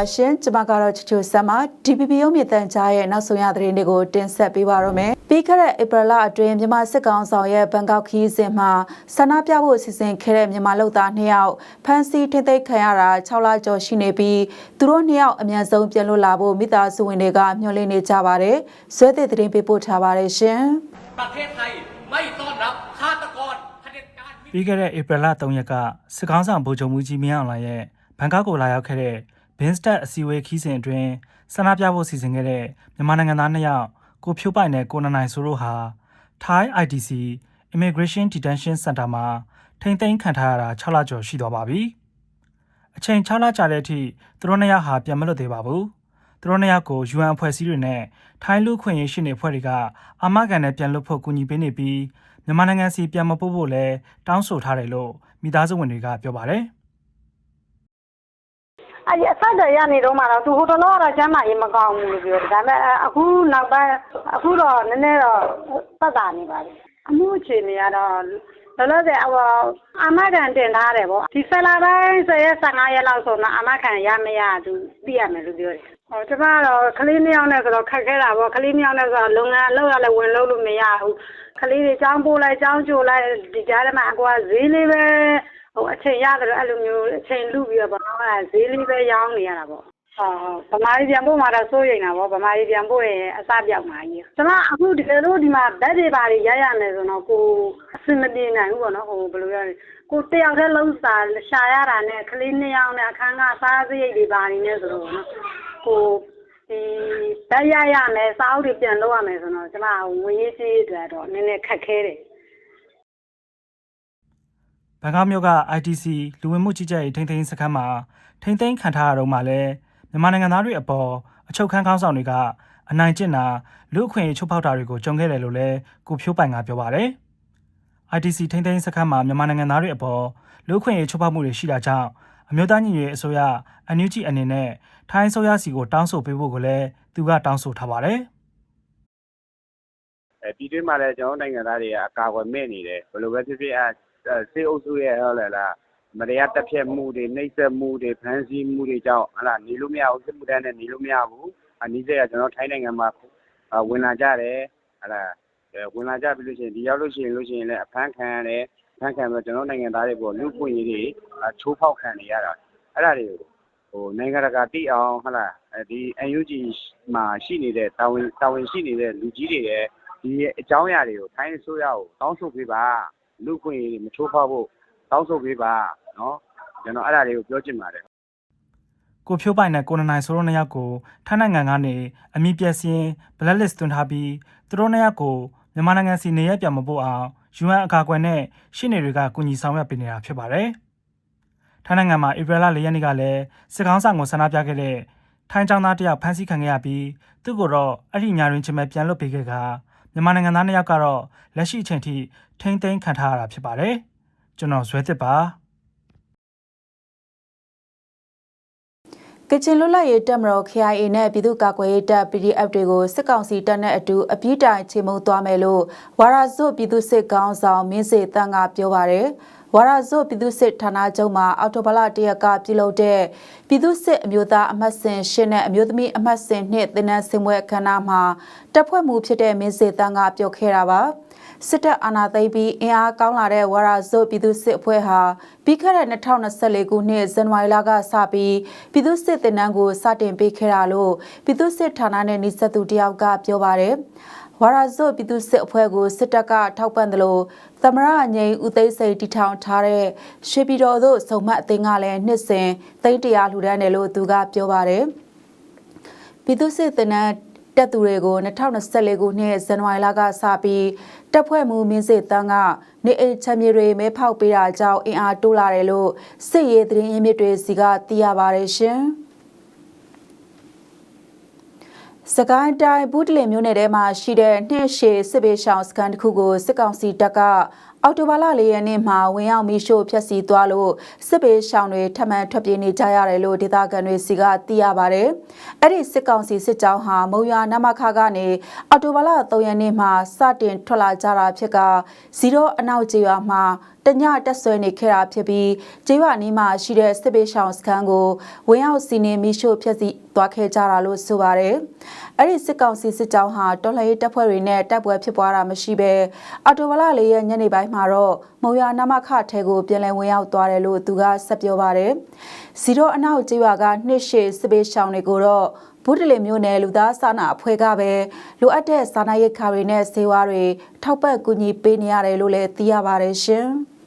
အရှင်ကျမကတော့ချူချူဆမ်မ DPP ရုံးမြင့်တန်ကြားရဲ့နောက်ဆုံးရသတင်းတွေကိုတင်ဆက်ပေးပါရမယ်။ပြီးခဲ့တဲ့ဧပြီလအတွင်းမြန်မာစစ်ကောင်ဆောင်ရဲ့ဘန်ကောက်ခီးစဉ်မှာဆန္ဒပြဖို့စီစဉ်ခဲ့တဲ့မြန်မာလူသား2ယောက်ဖမ်းဆီးထိသိမ်းခံရတာ6လကျော်ရှိနေပြီးသူတို့2ယောက်အမြန်ဆုံးပြန်လွတ်လာဖို့မိသားစုဝင်တွေကမျှော်လင့်နေကြပါတယ်။ဇွဲသစ်သတင်းပေးပို့ထားပါတယ်ရှင်။ ประเทศไทยไม่ต้อนรับฆาตกรเผด็จการ ပြီးခဲ့တဲ့ဧပြီလ3ရက်ကစစ်ကောင်းဆောင်ဗိုလ်ချုပ်မူကြီးမင်းအောင်လှိုင်ရဲ့ဘန်ကောက်ကိုလာရောက်ခဲ့တဲ့ ဘင်းစတက်အစည်းအဝေးခီးစဉ်အတွင်းဆန္ဒပြဖို့စီစဉ်ခဲ့တဲ့မြန်မာနိုင်ငံသားနှစ်ယောက်ကိုဖြိုးပိုင်နဲ့ကိုနနိုင်ဆိုတို့ဟာ Thai IDC Immigration Detention Center မှာထိမ့်သိမ်းခံထားရတာ6လကျော်ရှိသွားပါပြီ။အချိန်6လကြာတဲ့အထိသူတို့နှစ်ယောက်ဟာပြန်မလွတ်သေးပါဘူး။သူတို့နှစ်ယောက်ကို UN အဖွဲ့အစည်းတွေနဲ့ထိုင်းလူခွင့်ရေးရှိနေအဖွဲ့တွေကအာမခံနဲ့ပြန်လွတ်ဖို့ကူညီပေးနေပြီးမြန်မာနိုင်ငံစီပြန်မပို့ဖို့လည်းတောင်းဆိုထားတယ်လို့မိသားစုဝင်တွေကပြောပါတယ်။ အဲ့ဒီအဆက်တွေရနေတော့မှတော့သူဟိုတလောကတော့ကျမ်းမာရေးမကောင်းဘူးလို့ပြောတယ်ဒါပေမဲ့အခုနောက်ပိုင်းအခုတော့နည်းနည်းတော့သက်သာနေပါပြီအမှုအခြေအနေကတော့လောလောဆယ်ဟိုအမကန်တင်ထားတယ်ပေါ့ဒီဆလာပိုင်း10ရက်15ရက်လောက်ဆိုတော့အမကန်ရမရသူသိရမယ်လို့ပြောတယ်ဟောကျမကတော့ကလေးနှစ်ယောက်နဲ့ဆိုတော့ခက်ခဲတာပေါ့ကလေးနှစ်ယောက်နဲ့ဆိုတော့လုပ်ငန်းလုပ်ရလဲဝင်လုပ်လို့မရဘူးကလေးတွေចောင်းပို့လိုက်ចောင်းကြိုလိုက်ဒီကြားထဲမှာအကွာဈေးလေးပဲဟိုအ ချိန်ရတယ်အဲ့လိုမျိုးအချိန်လူပြီးတော့ဘာမှဈေးလေးပဲရောင်းနေရတာပေါ့ဟုတ်ဟုတ်ဗမာပြည်ပြန်ဖို့မှာတော့စိုးရိမ်တာပေါ့ဗမာပြည်ပြန်ဖို့ရင်အစပြောက်မှာကြီးကျွန်မအခုဒီလိုတို့ဒီမှာဗက်တွေပါတွေရရမယ်ဆိုတော့ကိုအစင်မပြေနိုင်ဘူးပေါ့နော်ဟိုဘယ်လိုရလဲကိုတယောက်တည်းလုံးစာရှာရတာနဲ့ကလေးနှစ်ယောက်နဲ့အခန်းကစားစရိတ်တွေပါနေနေဆိုတော့နော်ကိုဒီဗက်ရရမယ်စားအုပ်တွေပြန်လုပ်ရမယ်ဆိုတော့ကျွန်မငွေရေးကြေးအတွက်တော့နည်းနည်းခက်ခဲတယ် ဘန်ကောက်မြို့က ITC လူဝင်မှုကြီးကြပ်ရေးထိန်းသိမ်းရေးစခန်းမှာထိန်းသိမ်းခံထားရတော့မှလည်းမြန်မာနိုင်ငံသားတွေအပေါ်အချုပ်ခန်းခေါင်းဆောင်တွေကအနိုင်ကျင့်တာလူအခွင့်အရေးချုပ်ဖောက်တာတွေကိုကြုံခဲ့တယ်လို့လည်းကိုဖြိုးပိုင်ကပြောပါတယ်။ ITC ထိန်းသိမ်းရေးစခန်းမှာမြန်မာနိုင်ငံသားတွေအပေါ်လူအခွင့်အရေးချုပ်ဖောက်မှုတွေရှိတာကြောင့်အမျိုးသားညီညွတ်ရေးအစိုးရ NUG အနေနဲ့ထိုင်းအစိုးရစီကိုတောင်းဆိုပေးဖို့ကိုလည်းသူကတောင်းဆိုထားပါတယ်။အဲပြည်တွင်းမှာလည်းကျွန်တော်တို့နိုင်ငံသားတွေကအကာအကွယ်မဲ့နေတယ်ဘယ်လိုပဲဖြစ်ဖြစ်အဲ စေအုပ်စုရဲ့ဟုတ်လားလားမတရားတက်ဖြတ်မှုတွေနှိပ်စက်မှုတွေဖမ်းဆီးမှုတွေကြောင့်ဟလာနေလို့မရဘူးစစ်မှုထမ်းနဲ့နေလို့မရဘူးအနည်းစက်ကကျွန်တော်ထိုင်းနိုင်ငံမှာဝင်လာကြတယ်ဟလာဝင်လာကြပြီလို့ရှိရင်ဒီရောက်လို့ရှိရင်လို့ရှိရင်လည်းအဖမ်းခံရတယ်ဖမ်းခံပြီးကျွန်တော်နိုင်ငံသားတွေပေါ်လူ့ပွင့်ရေးတွေချိုးဖောက်ခံနေရတာအဲ့ဒါတွေကိုဟိုနိုင်ငံတကာသိအောင်ဟလာဒီ UNG မှာရှိနေတဲ့တာဝန်တာဝန်ရှိနေတဲ့လူကြီးတွေရဲ့ဒီအကြောင်းအရာတွေကိုထိုင်းအစိုးရကိုတောင်းဆိုပေးပါ လူ့ခွင့်ရေးမချိုးဖောက်ဖို့တောင်းဆိုပေးပါနော်ကျွန်တော်အဲ့ဒါတွေကိုပြောချင်ပါတယ်ကိုဖြိုးပိုင်နဲ့ကိုနနိုင်ဆိုတို့နှစ်ယောက်ကိုထိုင်းနိုင်ငံကနေအမိပြက်စင်း blacklist သွင်းထားပြီးသူတို့နှစ်ယောက်ကိုမြန်မာနိုင်ငံစီနေရပြန်မပို့အောင် UN အကာအကွယ်နဲ့ရှင်းနေတွေကကူညီဆောင်ရွက်ပေးနေတာဖြစ်ပါတယ်။ထိုင်းနိုင်ငံမှာဧပြီလ၄ရက်နေ့ကလည်းစစ်ကောင်းဆောင်ကိုဆန္ဒပြခဲ့တဲ့ထိုင်းចောင်းသားတယောက်ဖမ်းဆီးခံခဲ့ရပြီးသူ့ကိုတော့အဲ့ဒီညာရင်းချင်းပဲပြန်လွတ်ပေးခဲ့က မြန်မာနိုင်ငံသားနှစ်ယောက်ကတော့လက်ရှိအချိန်ထိထိမ့်သိမ်းခံထားရတာဖြစ်ပါတယ်။ကျွန်တော်ဇွဲသစ်ပါ။ကချင်လွတ်လပ်ရေးတပ်မတော် KIA နဲ့ပြည်သူ့ကာကွယ်ရေးတပ် PDF တွေကိုစစ်ကောင်စီတပ်နဲ့အတူအပြစ်တိုင်ချေမှုန်းသွားမယ်လို့ဝါရာဇွတ်ပြည်သူ့စစ်ကောင်းဆောင်မင်းစေတန်းကပြောပါရယ် ဝါရာဇွတ်ပြည်သူ့စစ်ဌာနချုပ်မှာအော်တိုဘလတရက်ကပြုလုပ်တဲ့ပြည်သူ့စစ်အမျိုးသားအမှတ်စဉ်ရှင်းနဲ့အမျိုးသမီးအမှတ်စဉ်နှစ်သင်တန်းစင်ပွဲအခမ်းအနားမှာတပ်ဖွဲ့မှုဖြစ်တဲ့မင်းစေတန်းကပြောခဲ့တာပါစစ်တပ်အာဏာသိမ်းပြီးအင်အားကောင်းလာတဲ့ဝါရာဇုတ်ပြည်သူ့စစ်အဖွဲ့ဟာပြီးခဲ့တဲ့2024ခုနှစ်ဇန်နဝါရီလကစပြီးပြည်သူ့စစ်တင်နန်းကိုစတင်ပေးခဲ့တာလို့ပြည်သူ့စစ်ဌာနနဲ့နှိစက်သူတယောက်ကပြောပါတယ် ဝါရာဇုတ်ပြည်သူ့စစ်အဖွဲ့ကိုစစ်တပ်ကထောက်ပံ့တယ်လို့သမရငိန်ဦးသိန်းစိန်တီထောင်ထားတဲ့ရွှေပြည်တော်သို့စုံမတ်အသင်းကလည်းနှစ်စဉ်သိန်းတရာလှူဒန်းတယ်လို့သူကပြောပါတယ်ပြည်သူ့စစ်တင်နန်းတက်သူတွေကို2024ခုနှစ်ဇန်နဝါရီလကစပြီးတပ်ဖွဲ့မှုမင်းစစ်တန်းကနေအိမ်ချမ်းမြေတွေမဲဖောက်ပေးတာကြောင့်အင်အားတိုးလာတယ်လို့စစ်ရေးသတင်းရင်းမြစ်တွေစီကသိရပါတယ်ရှင်။ စကိုင်းတိုင်းဘူးတလင်မြို့နယ်ထဲမှာရှိတဲ့နှင်းရှည်စစ်ဘေးရှောင်စခန်းတစ်ခုကိုစစ်ကောင်စီတပ်ကအော်တိုဘာလ၄ရက်နေ့မှာဝင်ရောက်မီရှို့ဖျက်ဆီးသွားလို့စစ်ပေးရှောင်တွေထပ်မံထွက်ပြေးနေကြရတယ်လို့ဒေသခံတွေစီကသိရပါတယ်။အဲ့ဒီစစ်ကောင်စီစစ်ကြောင်းဟာမုံရွာနမခကနေအော်တိုဘာလ3ရက်နေ့မှာစတင်ထွက်လာကြတာဖြစ်ကဇီရိုအနောက်ကျေးရွာမှာတညတက်ဆွဲနေခဲ့တာဖြစ်ပြီးကျေးရွာနီးမှာရှိတဲ့စစ်ပေးရှောင်စခန်းကိုဝင်ရောက်စီနေမီရှို့ဖျက်ဆီးသွားခဲ့ကြတာလို့ဆိုပါတယ်။အဲ့ဒီစစ်ကောင်စီစစ်ကြောင်းဟာတော်လှန်ရေးတပ်ဖွဲ့တွေနဲ့တပ်ပွဲဖြစ်ပွားတာမရှိဘဲအော်တိုဘာလ၄ရက်ညနေပိုင်းမှာတော့မုံရွာနမခထဲကိုပြန်လည်ဝင်ရောက်သွားတယ်လို့သူကဆက်ပြောပါတယ်။ဇီရိုအနောက်ကျေးရွာကနှစ်ရှည်စစ်ပေးရှောင်တွေကိုတော့ဘုဒ္ဓလေမျိုးနယ်လူသားစာနာအဖွဲ့ကပဲလိုအပ်တဲ့စာနာရိတ်ခါတွေနဲ့ဆေးဝါးတွေထောက်ပံ့ကူညီပေးနေရတယ်လို့လည်းသိရပါတယ်ရှင်။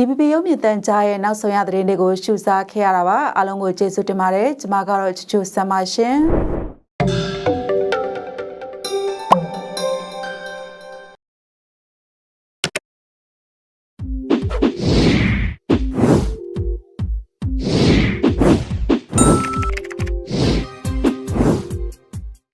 DPP ရုပ်မြင့်တန်ကြားရဲ့နောက်ဆုံးရသတင်းတွေကိုရှုစားခဲ့ရတာပါအားလုံးကိုကျေးဇူးတင်ပါတယ်ကျွန်မကတော့ချူချူဆမ်ပါရှင်